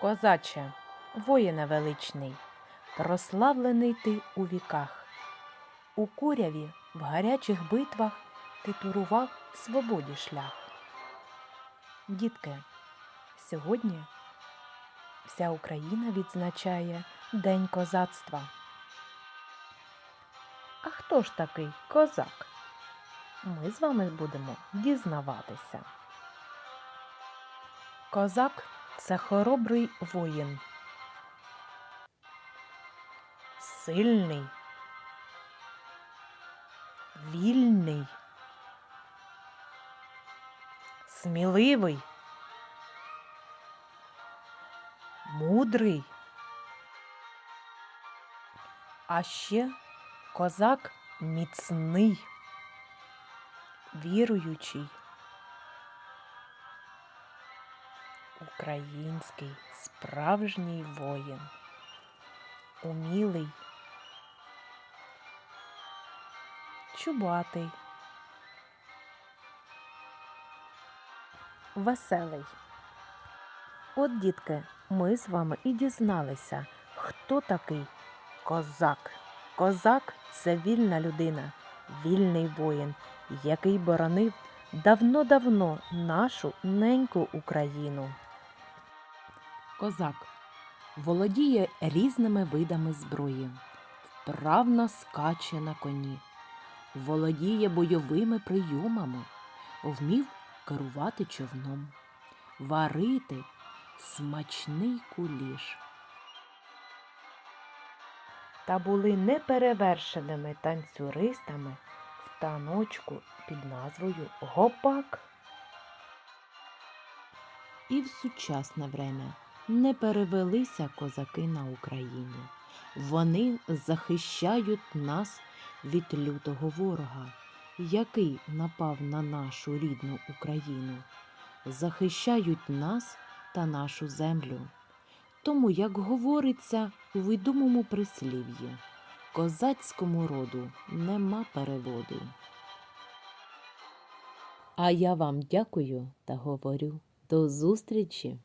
Козаче, воїне величний, прославлений ти у віках. У куряві в гарячих битвах ти турував свободі шлях. Дітки, сьогодні вся Україна відзначає День козацтва. А хто ж такий козак? Ми з вами будемо дізнаватися. Козак це хоробрий воїн. Сильний, вільний, сміливий, мудрий. А ще козак міцний, віруючий. Український справжній воїн, умілий, чубатий, веселий. От, дітки, ми з вами і дізналися, хто такий козак. Козак це вільна людина, вільний воїн, який боронив давно-давно нашу неньку Україну. Козак володіє різними видами зброї, вправно скаче на коні, володіє бойовими прийомами, вмів керувати човном, варити смачний куліш. Та були неперевершеними танцюристами в таночку під назвою Гопак. І в сучасне время не перевелися козаки на Україні. Вони захищають нас від лютого ворога, який напав на нашу рідну Україну, захищають нас та нашу землю. Тому, як говориться у відомому прислів'ї, козацькому роду нема переводу. А я вам дякую та говорю до зустрічі!